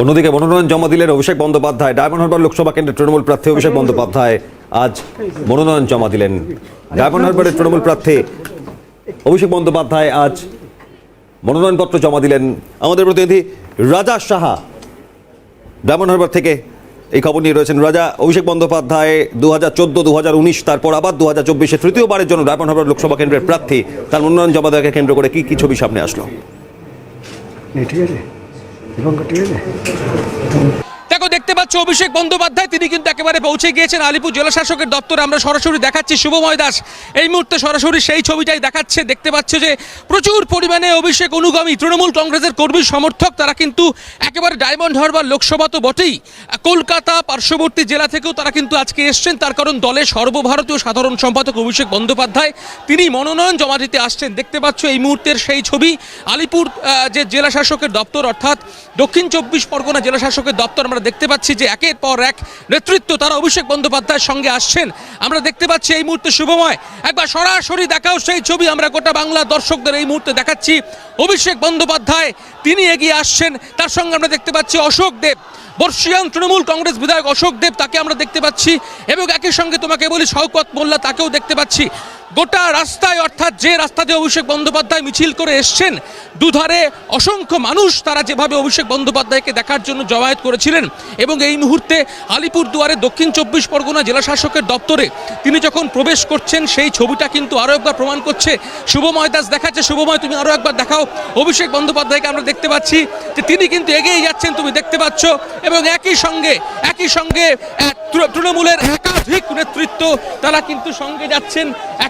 অন্যদিকে মনোনয়ন জমা দিলেন অভিষেক বন্দ্যোপাধ্যায়। ডায়মন্ড হারবার লোকসভা কেন্দ্রের তৃণমূল প্রার্থী অভিষেক বন্দ্যোপাধ্যায় আজ মনোনয়ন জমা দিলেন। ডায়মন্ড হারবারের তৃণমূল প্রার্থী অভিষেক বন্দ্যোপাধ্যায় আজ মনোনয়নপত্র জমা দিলেন। আমাদের প্রতিনিধি রাজা সাহা ডায়মন্ড হারবার থেকে এই খবর নিয়ে রয়েছেন। রাজা অভিষেক বন্দ্যোপাধ্যায় দু হাজার চোদ্দ দু হাজার উনিশ, তারপর আবার দু হাজার চব্বিশে তৃতীয়বারের জন্য ডায়মন্ড হারবার লোকসভা কেন্দ্রের প্রার্থী। তার মনোনয়ন জমা দেওয়াকে কেন্দ্র করে কি কি ছবি সামনে আসলো? ঠিক আছে। দেখো, দেখতে পাচ্ছ অভিষেক বন্দ্যোপাধ্যায়, তিনি কিন্তু একেবারে পৌঁছে গিয়েছেন আলিপুর জেলা শাসকের দপ্তরে। আমরা সরাসরি দেখাচ্ছি শুভময় দাস। এই মুহূর্তে সরাসরি সেই ছবিটাই দেখাচ্ছে। দেখতে পাচ্ছ যে প্রচুর পরিমাণে অভিষেক অনুগামী তৃণমূল কংগ্রেসের কর্মী সমর্থক, তারা কিন্তু একেবারে ডায়মন্ড হারবার লোকসভা তো বটেই। কলকাতা, পার্শ্ববর্তী জেলা থেকেও তারা কিন্তু আজকে এসছেন। তার কারণ দলের সর্বভারতীয় সাধারণ সম্পাদক অভিষেক বন্দ্যোপাধ্যায়, তিনি মনোনয়ন জমা দিতে আসছেন। দেখতে পাচ্ছ এই মুহূর্তের সেই ছবি। আলিপুর যে জেলা শাসকের দপ্তর, অর্থাৎ দক্ষিণ চব্বিশ পরগনা জেলা শাসকের দপ্তর, আমরা দেখতে পাচ্ছি যে একের পর এক নেতৃত্ব তারা অভিষেক বন্দ্যোপাধ্যায়ের সঙ্গে আসছেন। আমরা দেখতে পাচ্ছি এই মুহূর্তে শুভময়। একবার সরাসরি দেখাও সেই ছবি, আমরা গোটা বাংলা দর্শকদের এই মুহূর্তে দেখাচ্ছি। অভিষেক বন্দ্যোপাধ্যায়, তিনি এগিয়ে আসছেন। তার সঙ্গে আমরা দেখতে পাচ্ছি অশোক দেব। বর্ষিয়ান তৃণমূল কংগ্রেস বিধায়ক অশোক দেব, তাকে আমরা দেখতে পাচ্ছি। এবং একই সঙ্গে তোমাকে বলি শওকত মোল্লা, তাকেও দেখতে পাচ্ছি। গোটা রাস্তায়, অর্থাৎ যে রাস্তা দিয়ে অভিষেক বন্দ্যোপাধ্যায় মিছিল করে এসছেন, দুধারে অসংখ্য মানুষ তারা যেভাবে অভিষেক বন্দ্যোপাধ্যায়কে দেখার জন্য জমায়েত করেছিলেন এবং এই মুহূর্তে আলিপুর দুয়ারে দক্ষিণ চব্বিশ পরগনা জেলা শাসকের দপ্তরে তিনি যখন প্রবেশ করছেন, সেই ছবিটা কিন্তু আরও একবার প্রমাণ করছে। শুভময় দাস দেখাচ্ছে। শুভময়, তুমি আরও একবার দেখাও। অভিষেক বন্দ্যোপাধ্যায়কে আমরা দেখতে পাচ্ছি যে তিনি কিন্তু এগিয়ে যাচ্ছেন, তুমি দেখতে পাচ্ছ। এবং একই সঙ্গে একই সঙ্গে তৃণমূলের একাধিক নেতৃত্ব তারা কিন্তু সঙ্গে যাচ্ছেন।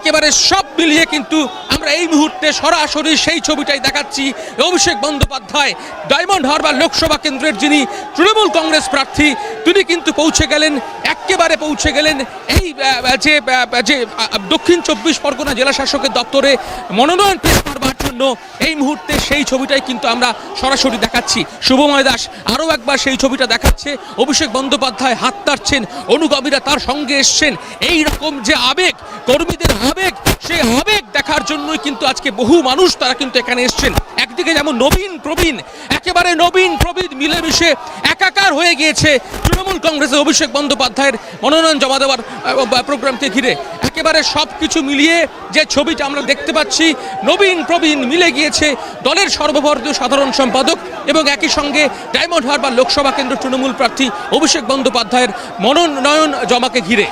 একেবারে সব মিলিয়ে কিন্তু আমরা এই মুহূর্তে সরাসরি সেই ছবিটাই দেখাচ্ছি। অভিষেক বন্দ্যোপাধ্যায়, ডায়মন্ড হারবার লোকসভা কেন্দ্রের যিনি তৃণমূল কংগ্রেস প্রার্থী, তিনি কিন্তু পৌঁছে গেলেন, একেবারে পৌঁছে গেলেন এই যে দক্ষিণ চব্বিশ পরগনা জেলা শাসকের দপ্তরে মনোনয়ন পেশ করবার জন্য এই মুহূর্তে সেই ছবিটাই কিন্তু আমরা সরাসরি দেখাচ্ছি। শুভময় দাস আরও একবার সেই ছবিটা দেখাচ্ছে। অভিষেক বন্দ্যোপাধ্যায় হাত তাড়ছেন অনুগামীরা তার সঙ্গে এসছেন। এই রকম যে আবেগ, কর্মীদের আবেগ সেই আবেগ দেখার জন্যই কিন্তু আজকে বহু মানুষ তারা কিন্তু এখানে এসছেন। একদিকে যেমন নবীন প্রবীণ, একেবারে নবীন প্রবীণ মিলেমিশে একাকার হয়ে গিয়েছে। তৃণমূল কংগ্রেসের অভিষেক বন্দ্যোপাধ্যায়ের মনোনয়ন জমা দেওয়ার প্রোগ্রামকে ঘিরে। একেবারে সব কিছু মিলিয়ে যে ছবিটা আমরা দেখতে পাচ্ছি, নবীন প্রবীণ মিলে গিয়েছে দলের সর্বভারতীয় সাধারণ সম্পাদক এবং একই সঙ্গে ডায়মন্ড হারবার লোকসভা কেন্দ্র তৃণমূল প্রার্থী অভিষেক বন্দ্যোপাধ্যায়ের মনোনয়ন জমাকে ঘিরে।